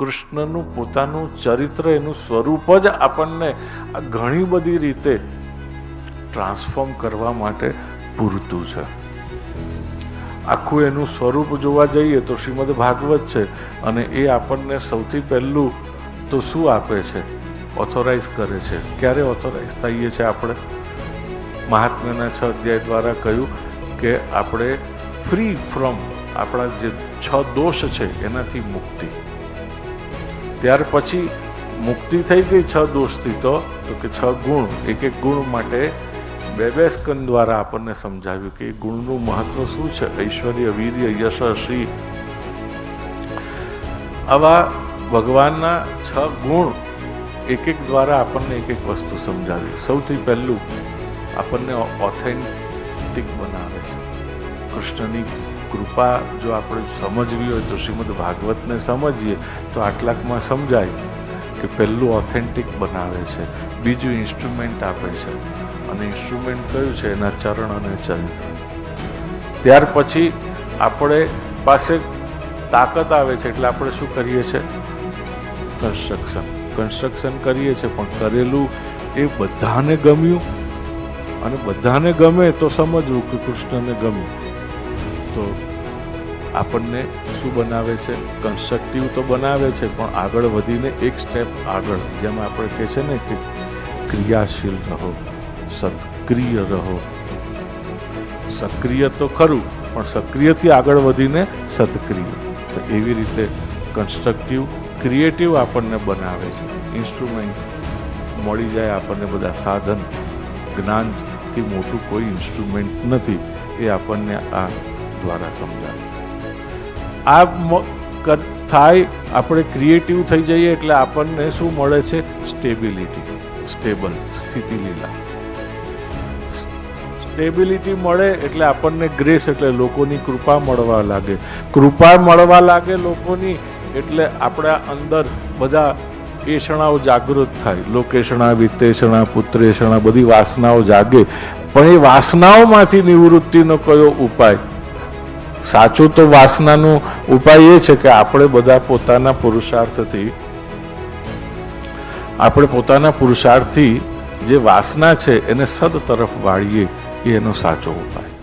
કૃષ્ણનું પોતાનું ચરિત્ર, એનું સ્વરૂપ જ આપણને ઘણી બધી રીતે ટ્રાન્સફોર્મ કરવા માટે પૂરતું છે. આખું એનું સ્વરૂપ જોવા જઈએ તો શ્રીમદ ભાગવત છે અને એ આપણને સૌથી પહેલું તો શું આપે છે? ઓથોરાઇઝ કરે છે. ક્યારે ઓથોરાઇઝ થઈએ છીએ આપણે? મહાત્મ્યના છ અધ્યાય દ્વારા કહ્યું કે આપણે ફ્રી ફ્રોમ આપણા જે છ દોષ છે, એનાથી મુક્તિ. ત્યાર પછી મુક્તિ થઈ ગઈ છ દોષથી તો કે છ ગુણ, એક એક ગુણ માટે બે બે સ્કંદ દ્વારા આપણને સમજાવ્યું કે ગુણનું મહત્વ શું છે? ઐશ્વર્ય, વીર્ય, યશ, શ્રી. આવા ભગવાનના છ ગુણ એક એક દ્વારા આપણને એક એક વસ્તુ સમજાવી. સૌથી પહેલું આપણને ઓથેન્ટિક બનાવે છે. કૃષ્ણની કૃપા જો આપણે સમજવી હોય તો શ્રીમદ ભાગવતને સમજીએ, તો આટલાકમાં સમજાય કે પહેલું ઓથેન્ટિક બનાવે છે, બીજું ઇન્સ્ટ્રુમેન્ટ આપે છે. અને ઇન્સ્ટ્રુમેન્ટ કયું છે? એના ચરણ અને ચરિત્ર. ત્યાર પછી આપણે પાસે તાકાત આવે છે, એટલે આપણે શું કરીએ છીએ? કન્સ્ટ્રક્શન કન્સ્ટ્રક્શન કરીએ છીએ, પણ કરેલું એ બધાને ગમ્યું? અને બધાને ગમે તો સમજવું કે કૃષ્ણને ગમ્યું. તો આપણને શું બનાવે છે? કન્સ્ટ્રક્ટિવ તો બનાવે છે, પણ આગળ વધીને એક સ્ટેપ આગળ. જેમ આપણે કહે છે ને કે ક્રિયાશીલ રહો, સક્રિય રહો. સક્રિય તો ખરું, પણ સક્રિયથી આગળ વધીને સત્ક્રિય તો એવી રીતે કન્સ્ટ્રક્ટિવ ક્રિએટિવ આપણને બનાવે છે. ઇન્સ્ટ્રુમેન્ટ મળી જાય આપણને બધા સાધન. જ્ઞાનથી મોટું કોઈ ઇન્સ્ટ્રુમેન્ટ નથી. એ આપણને આ દ્વારા સમજાવે. આ થાય, આપણે ક્રિએટિવ થઈ જઈએ એટલે આપણને શું મળે છે? સ્ટેબિલિટી સ્ટેબલ સ્થિતિ લીલા સ્ટેબિલિટી મળે એટલે આપણને ગ્રેસ એટલે લોકોની કૃપા મળવા લાગે. કૃપા મળવા લાગે લોકોની એટલે આપણા અંદર બધા એષણાઓ જાગૃત થાય. લોકેષણા વિત્તેષણા પુત્રેષણા બધી વાસનાઓ જાગે. પણ એ વાસનાઓમાંથી નિવૃત્તિનો કયો ઉપાય? સાચું તો વાસનાનો ઉપાય એ છે કે આપણે બધા પોતાના પુરુષાર્થથી, આપણે પોતાના પુરુષાર્થથી જે વાસના છે એને સદ તરફ વાળીએ એ એનો સાચો ઉપાય.